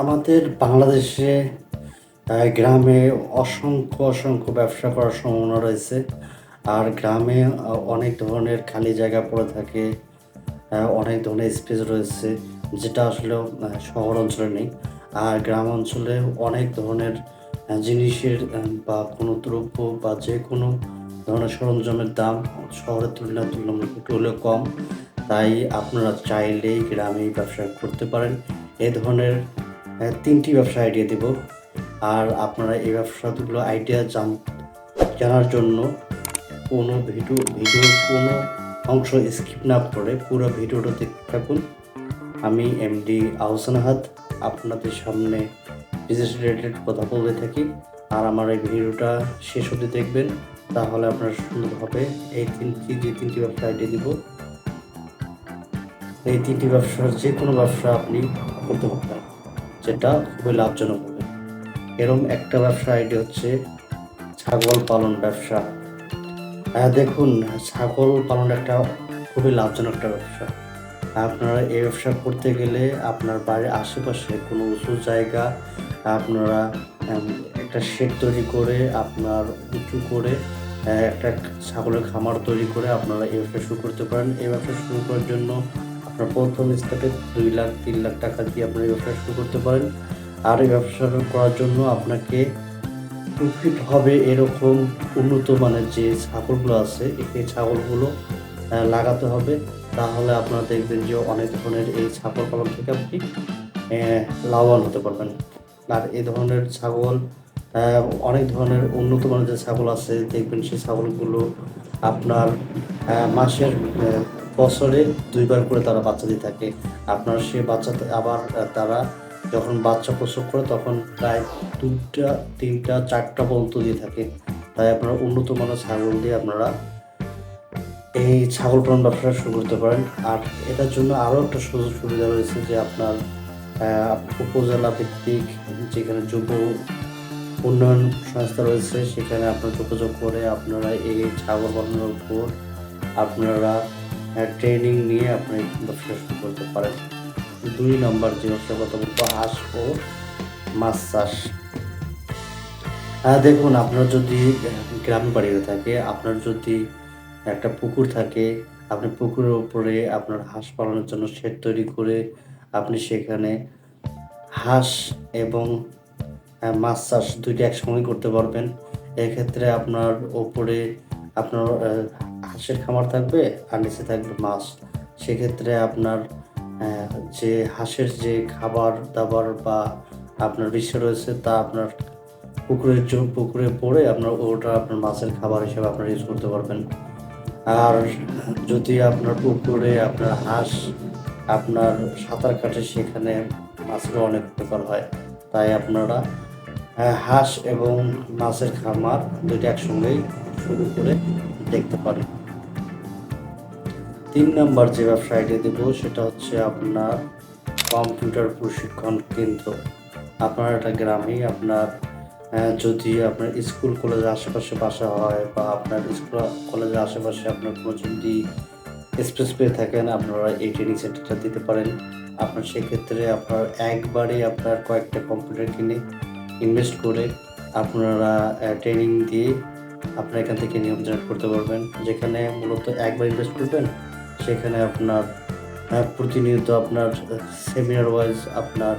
আমাদের বাংলাদেশে গ্রামে অসংখ্য অসংখ্য ব্যবসা করার সম্ভাবনা রয়েছে। আর গ্রামে অনেক ধরনের খালি জায়গা পড়ে থাকে অনেক ধরনের স্পেস রয়েছে, যেটা আসলে শহর অঞ্চলে নেই। আর গ্রাম অঞ্চলে অনেক ধরনের জিনিসের বা কোনো দ্রব্য বা যে কোনো ধরনের সরঞ্জামের দাম শহরের তুলনায় তুলনামূলক একটু হলেও কম। তাই আপনারা চাইলেই গ্রামে ব্যবসা করতে পারেন। এ ধরনের তিনটি ব্যবসা আইডিয়া দেব। আর আপনারা এই ব্যবসাগুলো আইডিয়া জান, জানার জন্য কোনো ভিডিও ভিডিও কোনো অংশ স্কিপ না করে পুরো ভিডিওটা দেখতে থাকুন। আমি এমডি আহসান আহাদ, আপনাদের সামনে বিজনেস রিলেটেড কথা বলে থাকি। আর আমার এই ভিডিওটা শেষ অবধি দেখবেন, তাহলে আপনার সুন্দরভাবে এই তিনটি, যে তিনটি ব্যবসা আইডিয়া দিব। এই তিনটি ব্যবসার যে কোনো ব্যবসা আপনি করতে পারবেন। যেটা খুবই লাভজনক হবে। এরকম একটা ব্যবসা আইডিয়া হচ্ছে ছাগল পালন ব্যবসা। আহ, দেখুন ছাগল পালন একটা খুবই লাভজনক একটা ব্যবসা। আপনারা এই ব্যবসা করতে গেলে আপনার বাড়ির আশেপাশে কোনো উঁচু জায়গা আপনারা একটা শেড তৈরি করে আপনার উঁচু করে একটা ছাগলের খামার তৈরি করে আপনারা এই ব্যবসা শুরু করতে পারেন। এই ব্যবসা শুরু করার জন্য আপনার প্রথম স্টেপে দুই লাখ, তিন লাখ টাকা দিয়ে আপনার ব্যবসা শুরু করতে পারেন। আর এই ব্যবসা করার জন্য আপনাকে প্রফিট হবে এরকম উন্নত মানের যে ছাগলগুলো আছে এই ছাগলগুলো লাগাতে হবে। তাহলে আপনারা দেখবেন যে অনেক ধরনের এই ছাগল পালন থেকে আপনি লাভবান হতে পারবেন। আর এই ধরনের ছাগল অনেক ধরনের উন্নত মানের যে ছাগল আছে, দেখবেন সেই ছাগলগুলো আপনার মাসের বছরে দুইবার করে তারা বাচ্চা দিয়ে থাকে। আপনার সে বাচ্চাতে আবার তারা যখন বাচ্চা প্রসব করে তখন প্রায় দুটা তিনটা, চারটা পর্যন্ত দিয়ে থাকে। তাই আপনারা উন্নত মানের ছাগল দিয়ে আপনারা এই ছাগল পালন ব্যবসা শুরু করতে পারেন। আর এটার জন্য আরও একটা সুযোগ সুবিধা রয়েছে যে আপনার উপজেলা ভিত্তিক যেখানে যুব উন্নয়ন সংস্থা রয়েছে, সেখানে আপনার যোগাযোগ করে আপনারা এই ছাগল পালনের উপর আপনারা ট্রেনিং নিয়ে আপনি ব্যবসা শুরু করতে পারেন। দুই নম্বর যে ব্যবসার কথা বলব হাঁস ও মাছ চাষ। দেখুন, আপনার যদি গ্রাম বাড়িতে থাকে, আপনার যদি একটা পুকুর থাকে, আপনি পুকুরের উপরে আপনার হাঁস পালনের জন্য শেড তৈরি করে আপনি সেখানে হাঁস এবং মাছ চাষ দুইটা একসঙ্গে করতে পারবেন। এক্ষেত্রে আপনার ওপরে আপনার হাঁসের খামার থাকবে আর নিচে থাকবে মাছ। সেক্ষেত্রে আপনার যে হাঁসের যে খাবার দাবার বা আপনার বিষয় রয়েছে তা আপনার পুকুরের পুকুরে পড়ে আপনার ওটা আপনার মাছের খাবার হিসেবে আপনার ইউজ করতে পারবেন। আর যদি আপনার পুকুরে আপনার হাঁস আপনার সাঁতার কাটে, সেখানে মাছেরও অনেক উপকার হয়। তাই আপনারা হাঁস এবং মাছের খামার দুইটা একসঙ্গেই শুরু করে দেখতে পারেন। তিন নম্বর যে ব্যবসা আইডিয়া দেব, সেটা হচ্ছে আপনার কম্পিউটার প্রশিক্ষণ কেন্দ্র। আপনার একটা গ্রামেই আপনার যদি আপনার স্কুল, কলেজের আশেপাশে বাসা হয় বা আপনার স্কুল, কলেজের আশেপাশে আপনার কোনো যদি স্পেস পেয়ে থাকেন, আপনারা এই ট্রেনিং সেন্টারটা দিতে পারেন। আপনার সেক্ষেত্রে আপনার একবারে আপনার কয়েকটা কম্পিউটার কিনে ইনভেস্ট করে আপনারা ট্রেনিং দিয়ে আপনারা এখান থেকে নিয়ম জেনারেট করতে পারবেন। যেখানে মূলত একবার ইনভেস্ট করবেন সেখানে আপনার প্রতিনিয়ত আপনার সেমিনার ওয়াইজ আপনার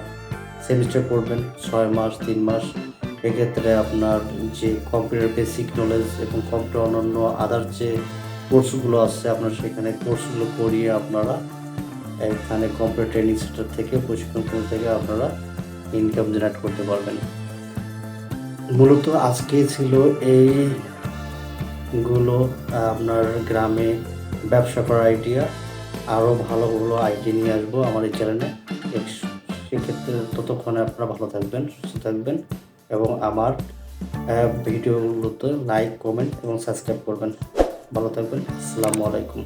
সেমিস্টার করবেন, ছয় মাস, তিন মাস। এক্ষেত্রে আপনার যে কম্পিউটার বেসিক নলেজ এবং কম্পিউটার অন্যান্য আদার যে কোর্সগুলো আছে, আপনার সেখানে কোর্সগুলো করিয়ে আপনারা এখানে কম্পিউটার ট্রেনিং সেন্টার থেকে, প্রশিক্ষণ কেন্দ্র থেকে আপনারা ইনকাম জেনারেট করতে পারবেন। মূলত আজকে ছিল এইগুলো আপনার গ্রামে ব্যবসা করার আইডিয়া আরও ভালো ভালো আইডিয়া নিয়ে আসব আমার এই চ্যানেলে সেক্ষেত্রে ততক্ষণে আপনারা ভালো থাকবেন, সুস্থ থাকবেন এবং আমার ভিডিওগুলোতে লাইক কমেন্ট এবং সাবস্ক্রাইব করবেন। ভালো থাকবেন, আসসালামু আলাইকুম।